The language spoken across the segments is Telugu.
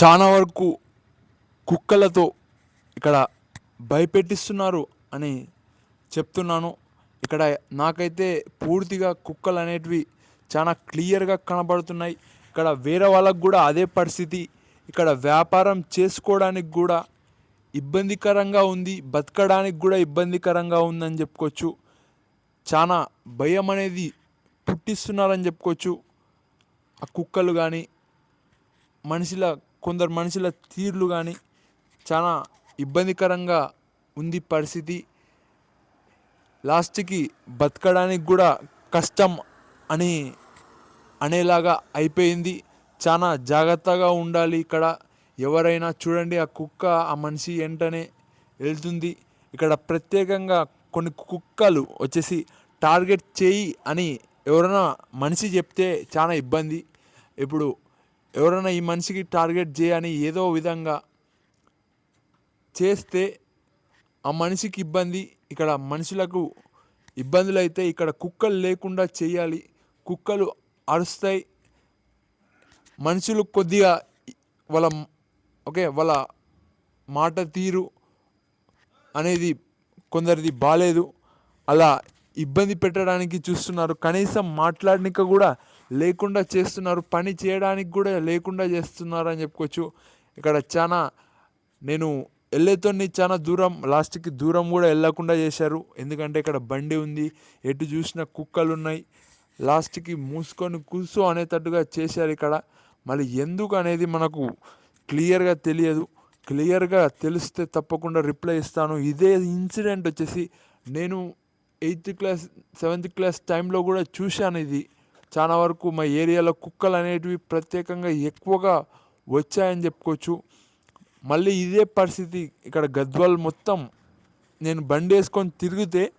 చాలా వరకు కుక్కలతో ఇక్కడ భయపెట్టిస్తున్నారు అని చెప్తున్నాను. ఇక్కడ నాకైతే పూర్తిగా కుక్కలు అనేటివి చాలా క్లియర్గా కనబడుతున్నాయి. ఇక్కడ వేరే వాళ్ళకు కూడా అదే పరిస్థితి. ఇక్కడ వ్యాపారం చేసుకోవడానికి కూడా ఇబ్బందికరంగా ఉంది. బతకడానికి కూడా ఇబ్బందికరంగా ఉందని చెప్పుకోవచ్చు. చాలా భయం అనేది పుట్టిస్తున్నారని చెప్పుకోవచ్చు. ఆ కుక్కలు కానీ మనుషుల కొందరు మనుషుల తీర్లు కానీ చాలా ఇబ్బందికరంగా ఉంది పరిస్థితి. లాస్ట్కి బతకడానికి కూడా కష్టం అని అనేలాగా అయిపోయింది. చాలా జాగ్రత్తగా ఉండాలి ఇక్కడ. ఎవరైనా చూడండి ఆ కుక్క ఆ మనిషి వెంటనే వెళ్తుంది. ఇక్కడ ప్రత్యేకంగా కొన్ని కుక్కలు వచ్చేసి టార్గెట్ చేయి అని ఎవరైనా మనిషి చెప్తే చాలా ఇబ్బంది. ఇప్పుడు ఎవరైనా ఈ మనిషికి టార్గెట్ చేయని ఏదో విధంగా చేస్తే ఆ మనిషికి ఇబ్బంది ఇక్కడ మనుషులకు ఇబ్బందులు అయితే ఇక్కడ కుక్కలు లేకుండా చేయాలి. కుక్కలు అరుస్తాయి. మనుషులు కొద్దిగా వాళ్ళ ఓకే వాళ్ళ మాట తీరు అనేది కొందరిది బాగాలేదు అలా ఇబ్బంది పెట్టడానికి చూస్తున్నారు. కనీసం మాట్లాడనిక కూడా లేకుండా చేస్తున్నారు పని చేయడానికి కూడా లేకుండా చేస్తున్నారు అని చెప్పుకోవచ్చు. ఇక్కడ చాలా నేను వెళ్ళేతోని చాలా దూరం లాస్ట్కి దూరం కూడా వెళ్ళకుండా చేశారు. ఎందుకంటే ఇక్కడ బండి ఉంది ఎటు చూసిన కుక్కలు ఉన్నాయి లాస్ట్కి మూసుకొని కూర్చో అనేటట్టుగా చేశారు ఇక్కడ. మళ్ళీ ఎందుకు అనేది మనకు క్లియర్గా తెలియదు. క్లియర్గా తెలిస్తే తప్పకుండా రిప్లై ఇస్తాను. ఇదే ఇన్సిడెంట్ వచ్చేసి నేను ఎయిత్ క్లాస్ సెవెంత్ క్లాస్ టైంలో కూడా చూశాను ఇది. చాలా వరకు మా ఏరియాలో కుక్కలు అనేటివి ప్రత్యేకంగా ఎక్కువగా వచ్చాయని చెప్పుకోవచ్చు. మళ్ళీ ఇదే పరిస్థితి ఇక్కడ గద్వాల్ మొత్తం నేను బండి వేసుకొని తిరిగితే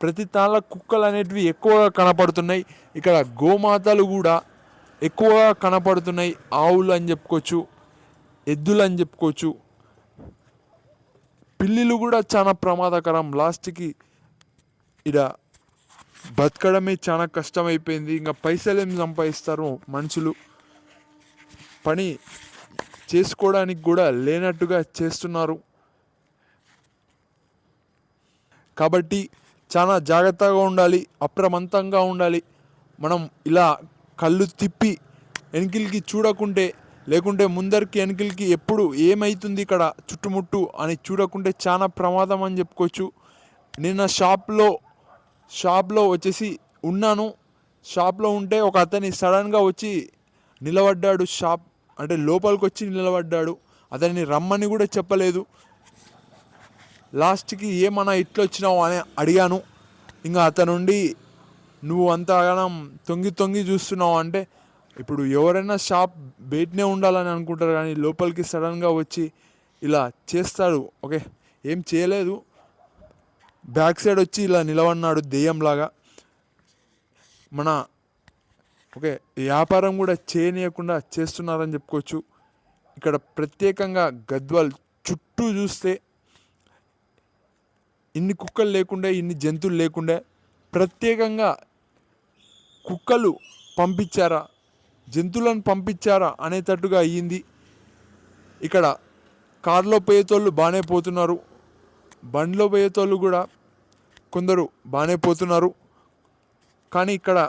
ప్రతి తాళ్ళ కుక్కలు అనేటివి ఎక్కువగా కనపడుతున్నాయి. ఇక్కడ గోమాతలు కూడా ఎక్కువగా కనపడుతున్నాయి. ఆవులు అని చెప్పుకోవచ్చు ఎద్దులు అని చెప్పుకోవచ్చు. పిల్లిలు కూడా చాలా ప్రమాదకరం. లాస్ట్కి ఇడ బతకడమే చాలా కష్టమైపోయింది. ఇంకా పైసలు ఏం సంపాదిస్తారు మనుషులు. పని చేసుకోవడానికి కూడా లేనట్టుగా చేస్తున్నారు. కాబట్టి చాలా జాగ్రత్తగా ఉండాలి అప్రమంతంగా ఉండాలి. మనం ఇలా కళ్ళు తిప్పి వెనకిలికి చూడకుంటే లేకుంటే ముందరికి వెనకిలికి ఎప్పుడు ఏమవుతుంది ఇక్కడ చుట్టుముట్టు అని చూడకుంటే చాలా ప్రమాదం అని చెప్పుకోవచ్చు. నిన్న షాప్లో షాప్లో వచ్చేసి ఉన్నాను. షాప్లో ఉంటే ఒక అతని సడన్గా వచ్చి నిలబడ్డాడు. షాప్ అంటే లోపలికి వచ్చి నిలబడ్డాడు. అతన్ని రమ్మని కూడా చెప్పలేదు. లాస్ట్కి ఏమన్నా ఇట్లా వచ్చినావు అని అడిగాను. ఇంకా అతనుండి నువ్వు అంతగానం తొంగి తొంగి చూస్తున్నావు అంటే ఇప్పుడు ఎవరైనా షాప్ బయటనే ఉండాలని అనుకుంటారు కానీ లోపలికి సడన్గా వచ్చి ఇలా చేస్తాడు. ఓకే ఏం చేయలేదు. బ్యాక్ సైడ్ వచ్చి ఇలా నిలబడినాడు దెయ్యంలాగా. మన ఓకే వ్యాపారం కూడా చేయనీయకుండా చేస్తున్నారని చెప్పుకోవచ్చు. ఇక్కడ ప్రత్యేకంగా గద్వాల్ చుట్టూ చూస్తే ఇన్ని కుక్కలు లేకుండే ఇన్ని జంతువులు లేకుండే ప్రత్యేకంగా కుక్కలు పంపించారా జంతువులను పంపించారా అనేటట్టుగా అయ్యింది. ఇక్కడ కారులో పోయేతోళ్ళు బాగానే పోతున్నారు. బండ్లో పోయేతోళ్ళు కూడా కొందరు బాగానే పోతున్నారు. కానీ ఇక్కడ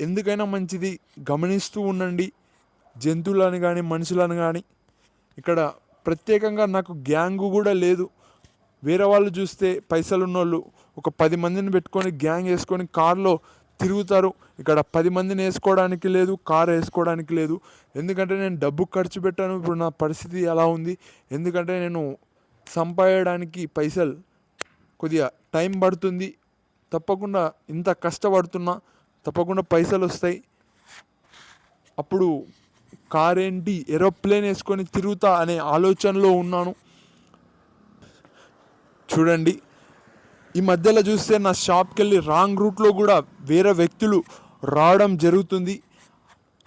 ఎందుకైనా మంచిది గమనిస్తూ ఉండండి. జంతువులను కానీ మనుషులను కానీ ఇక్కడ ప్రత్యేకంగా నాకు గ్యాంగ్ కూడా లేదు. వేరే వాళ్ళు చూస్తే పైసలు ఉన్నోళ్ళు ఒక పది మందిని పెట్టుకొని గ్యాంగ్ వేసుకొని కార్లో తిరుగుతారు. ఇక్కడ పది మందిని వేసుకోవడానికి లేదు కార్ వేసుకోవడానికి లేదు. ఎందుకంటే నేను డబ్బు ఖర్చు పెట్టాను. ఇప్పుడు నా పరిస్థితి ఎలా ఉంది? ఎందుకంటే నేను సంపాదడానికి పైసలు కొద్దిగా టైం పడుతుంది. తప్పకుండా ఇంత కష్టపడుతున్నా తప్పకుండా పైసలు వస్తాయి. అప్పుడు కారేంటి ఏంటి ఏరోప్లేన్ వేసుకొని తిరుగుతా అనే ఆలోచనలో ఉన్నాను. చూడండి ఈ మధ్యలో చూస్తే నా షాప్కి వెళ్ళి రాంగ్ రూట్లో కూడా వేరే వ్యక్తులు రావడం జరుగుతుంది.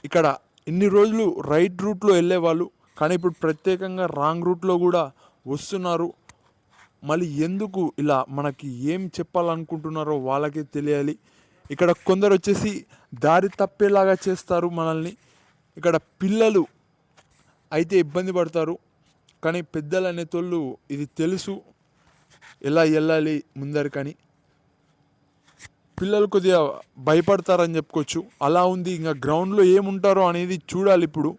ఇక్కడ ఇన్ని రోజులు రైట్ రూట్లో వెళ్ళేవాళ్ళు కానీ ఇప్పుడు ప్రత్యేకంగా రాంగ్ రూట్లో కూడా వస్తున్నారు. మళ్ళీ ఎందుకు ఇలా మనకి ఏం చెప్పాలనుకుంటున్నారో వాళ్ళకే తెలియాలి. ఇక్కడ కొందరు వచ్చేసి దారి తప్పేలాగా చేస్తారు మనల్ని. ఇక్కడ పిల్లలు అయితే ఇబ్బంది పడతారు. కానీ పెద్దలు అనేటోళ్ళు ఇది తెలుసు. ఎలా వెళ్ళాలి ముందరికని పిల్లలు కొద్దిగా భయపడతారని చెప్పుకోవచ్చు. అలా ఉంది. ఇంకా గ్రౌండ్లో ఏముంటారో అనేది చూడాలి ఇప్పుడు.